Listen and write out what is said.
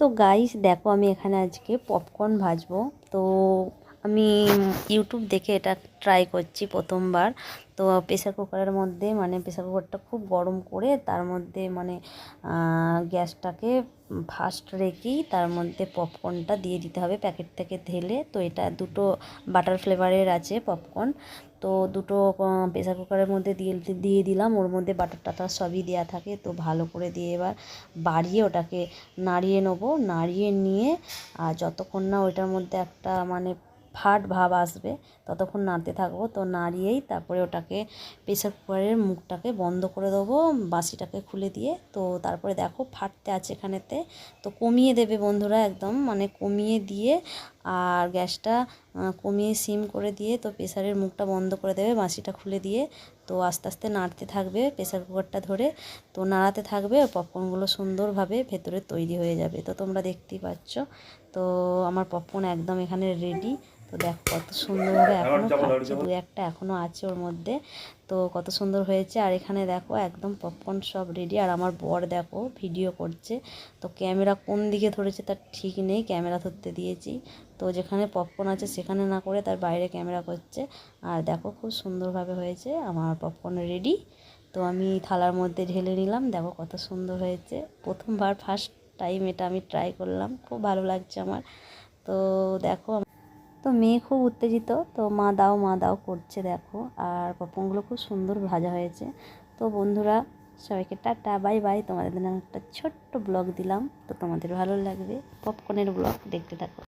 তো গাইস দেখো আমি এখানে আজকে পপকর্ন ভাজবো। তো আমি ইউটিউব দেখে এটা ট্রাই করছি প্রথমবার। তো প্রেসার কুকারের মধ্যে মানে প্রেসার কুকারটা খুব গরম করে, তার মধ্যে মানে গ্যাসটাকে ফাস্ট রেখেই তার মধ্যে পপকর্নটা দিয়ে দিতে হবে প্যাকেট থেকে ঢেলে। তো এটা দুটো বাটার ফ্লেভারের আছে পপকর্ন তো দুটো প্রেসার কুকারের মধ্যে দিয়ে দিয়ে দিলাম। ওর মধ্যে বাটার টাটার সবই দেওয়া থাকে। তো ভালো করে দিয়ে এবার বাড়িয়ে ওটাকে নাড়িয়ে নেব। নাড়িয়ে নিয়ে, আর যতক্ষণ না ওইটার মধ্যে একটা মানে ফাট ভাব আসবে, ততক্ষণ নাড়তে থাকব। তো নাড়িয়েই তারপরে ওটাকে প্রেসার কুকারের মুখটাকে বন্ধ করে দেবো, বাসিটাকে খুলে দিয়ে। তো তারপরে দেখো ফাটতে আছে এখানেতে। তো কমিয়ে দেবে বন্ধুরা, একদম মানে কমিয়ে দিয়ে আর গ্যাসটা কমিয়ে সিম করে দিয়ে তো প্রেসারের মুখটা বন্ধ করে দেবে বাঁশিটা খুলে দিয়ে তো আস্তে আস্তে নাড়তে থাকবে প্রেসার কুকারটা ধরে। তো নাড়াতে থাকবে পপকর্নগুলো সুন্দরভাবে ভেতরে তৈরি হয়ে যাবে। তো তোমরা দেখতেই পাচ্ছ তো আমার পপকর্ন একদম এখানে রেডি তো দেখো কত সুন্দরভাবে এখনও খাচ্ছে দু একটা এখনও আছে ওর মধ্যে। তো কত সুন্দর হয়েছে। আর এখানে দেখো একদম পপকর্ন সব রেডি আর আমার বর দেখো ভিডিও করছে। তো ক্যামেরা কোন দিকে ধরেছে তার ঠিক নেই ক্যামেরা ধরতে দিয়েছি। তো যেখানে পপকর্ন আছে সেখানে না করে তার বাইরে ক্যামেরা করছে। আর দেখো খুব সুন্দরভাবে হয়েছে, আমার পপকর্ন রেডি তো আমি থালার মধ্যে ঢেলে নিলাম, দেখো কত সুন্দর হয়েছে। প্রথমবার ফার্স্ট টাইম এটা আমি ট্রাই করলাম, খুব ভালো লাগছে আমার। তো দেখো তো মেয়ে খুব উত্তেজিত। তো মা দাও মা দাও করছে দেখো। আর পপকর্নগুলো খুব সুন্দর ভাজা হয়েছে। তো বন্ধুরা, সবাইকে টাটা, বাই বাই। তোমাদের জন্য একটা ছোট্ট ব্লগ দিলাম। তো তোমাদের ভালো লাগবে। পপকর্নের ব্লগ দেখতে থাকো।